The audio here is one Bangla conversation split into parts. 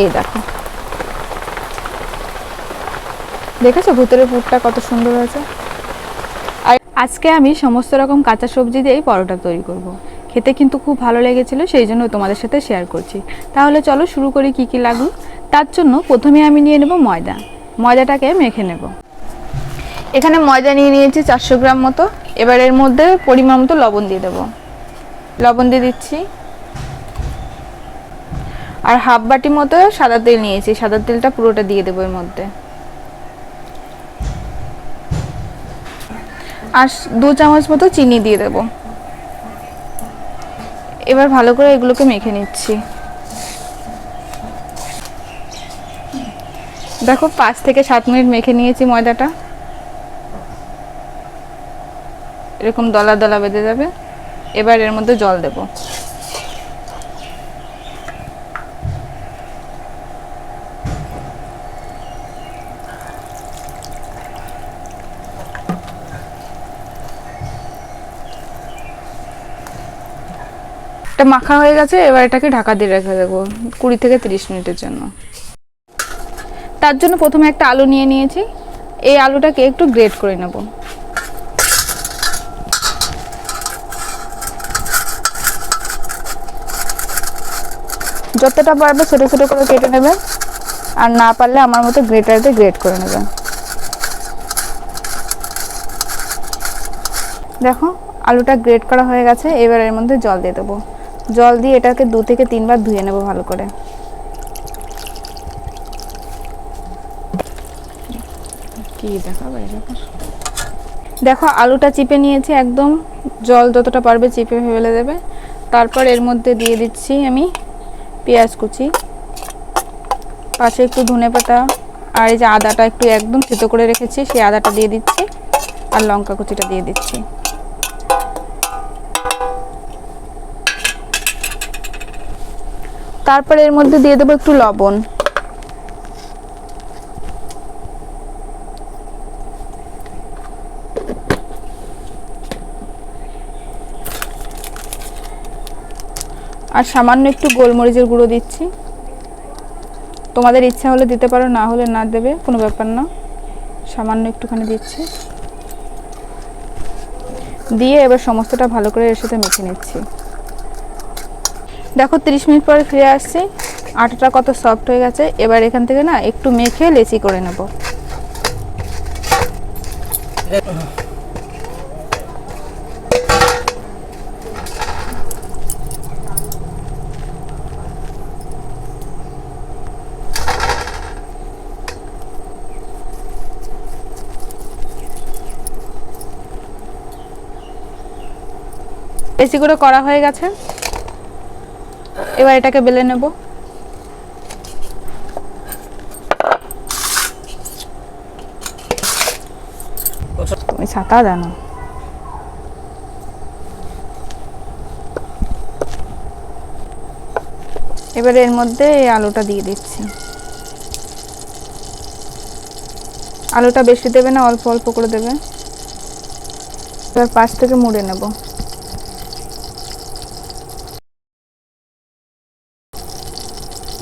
এই দেখো। দেখেছ ভুতরের পুরটা কত সুন্দর হয়েছে? আর আজকে আমি সমস্ত রকম কাঁচা সবজি দিয়েই পরোটা তৈরি করব। খেতে কিন্তু খুব ভালো লেগেছিল, সেই জন্য তোমাদের সাথে শেয়ার করছি। তাহলে চলো শুরু করি কি কি লাগল তার জন্য প্রথমে আমি নিয়ে নেব ময়দা। ময়দাটাকে মেখে নেব। এখানে ময়দা নিয়ে নিয়েছি চারশো গ্রাম মতো। এবার এর মধ্যে পরিমাণ মতো লবণ দিয়ে দেবো। লবণ দিয়ে দিচ্ছি। আর হাফ বাটি মতো সাদা তেল নিয়েছি, সাদা তেলটা পুরোটা দিয়ে দেবো এর মধ্যে। আর দু চামচ মতো চিনি দিয়ে দেবো। এবার ভালো করে এগুলোকে মেখে নিচ্ছি। দেখো, পাঁচ থেকে সাত মিনিট মেখে নিয়েছি ময়দাটা। এরকম দলা দলা বেঁধে যাবে। এবার এর মধ্যে জল দেব। এটা মাখা হয়ে গেছে, এবার এটাকে ঢাকা দিয়ে রেখে দেবো, কুড়ি থেকে তিরিশ মিনিটের জন্য। তার জন্য প্রথমে একটা আলু নিয়ে নিয়েছি। এই আলুটাকে একটু গ্রেট করে নেব। যতটা পারবে ছোটো ছোটো করে কেটে নেবে, আর না পারলে আমার মতো গ্রেটারতে গ্রেট করে নেবে। দেখো, আলুটা গ্রেট করা হয়ে গেছে, এবার এর মধ্যে জল দিয়ে দেবো। জল দিয়ে এটাকে দু থেকে তিনবার ধুয়ে নেব ভালো করে। কি দেখাবে এরকম? দেখো আলুটা চিপে নিয়েছি একদম। জল যতটা পারবে চিপে ফেলে দেবে। তারপর এর মধ্যে দিয়ে দিচ্ছি আমি পেঁয়াজ কুচি। পাশে একটু ধনে পাতা আর এই যে আদাটা একটু একদম থেতো করে রেখেছি সেই আদাটা দিয়ে দিচ্ছি আর লঙ্কা কুচিটা দিয়ে দিচ্ছি। তারপর এর মধ্যে দিয়ে দেবো একটু লবণ। আর সামান্য একটু গোলমরিচের গুঁড়ো দিচ্ছি। তোমাদের ইচ্ছা হলে দিতে পারো, না হলে না দেবে, কোনো ব্যাপার না। সামান্য একটুখানি দিচ্ছি। দিয়ে এবার সমস্তটা ভালো করে এর সাথে মেখে নিচ্ছি। দেখো 30 মিনিট পরে ফিরে আসছি। আটাটা কত সফট হয়ে গেছে। এবার এখান থেকে না একটু মেখে লেচি করে নেব। লেচিগুলো করা হয়ে গেছে। এবার এটাকে বেলে নেব। তুমি ছাতা জানো। এবারে এর মধ্যে এই আলুটা দিয়ে দিচ্ছি। আলুটা বেশি দেবে না, অল্প অল্প করে দেবে। এবার পাশ থেকে মুড়ে নেব।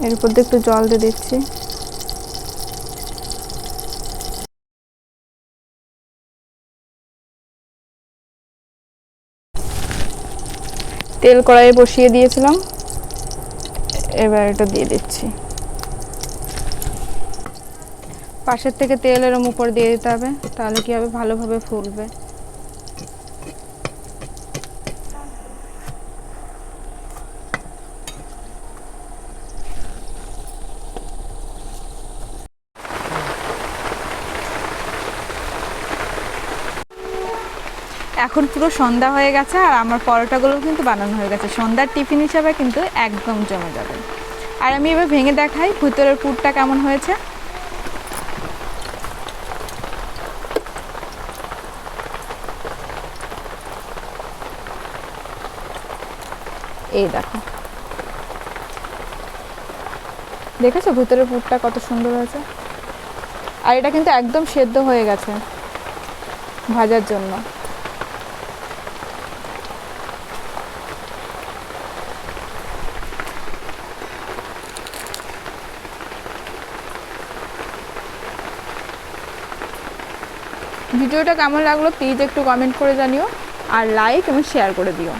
এর উপর দিয়ে একটু জল দিয়ে দিচ্ছি। তেল কড়াইয়ে বসিয়ে দিয়েছিলাম। এবার এটা দিয়ে দিচ্ছি। পাশের থেকে তেল এরম উপর দিয়ে দিতে হবে, তাহলে কি হবে? ভালোভাবে ফুলবে। এখন পুরো সন্ধ্যা হয়ে গেছে আর আমার পরোটাগুলো কিন্তু বানানো হয়ে গেছে। সন্ধ্যার টিফিন হিসাবে কিন্তু একদম জমে যাবে। আর আমি এবার ভেঙে দেখাই ভিতরের পুরটা কেমন হয়েছে। এই দেখো। দেখেছ ভিতরের পুরটা কত সুন্দর হয়েছে? আর এটা কিন্তু একদম সেদ্ধ হয়ে গেছে ভাজার জন্য। ভিডিওটা কেমন লাগল প্লিজ একটু কমেন্ট করে জানিও আর লাইক এবং শেয়ার করে দিও।